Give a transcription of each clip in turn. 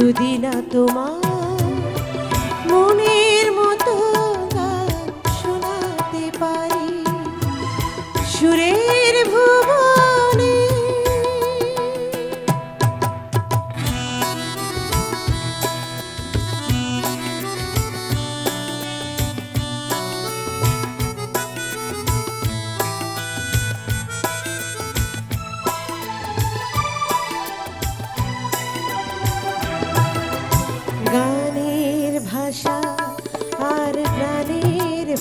যদি না তোমার মনের মতো গান শোনাতে পারি। সুরের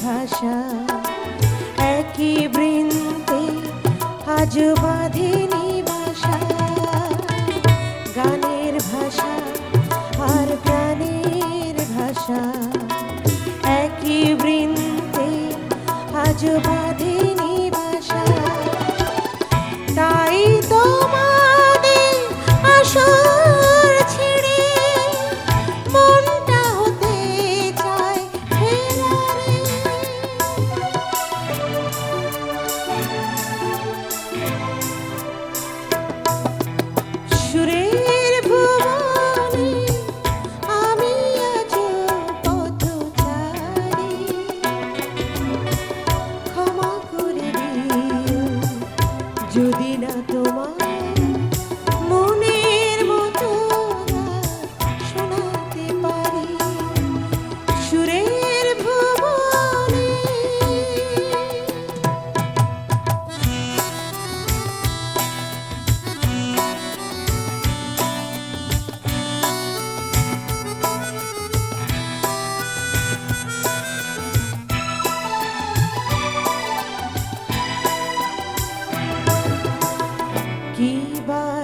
ভাষা। একই বৃন্তে আজ বাঁধেনি ভাষা গানের ভাষা আর প্রাণের ভাষা। একই বৃন্তে আজ বাঁধেনি যদি না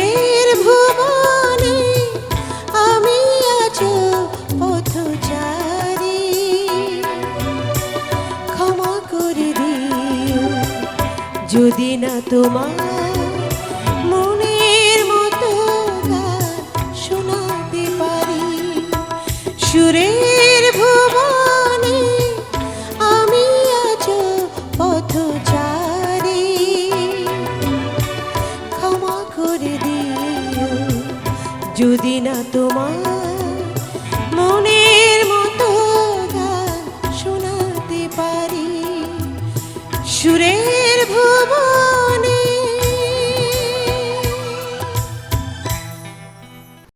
সুরের ভুবনে আমি আজ পথচারী। ক্ষমা করে দিও যদি না তোমার যদি না তোমার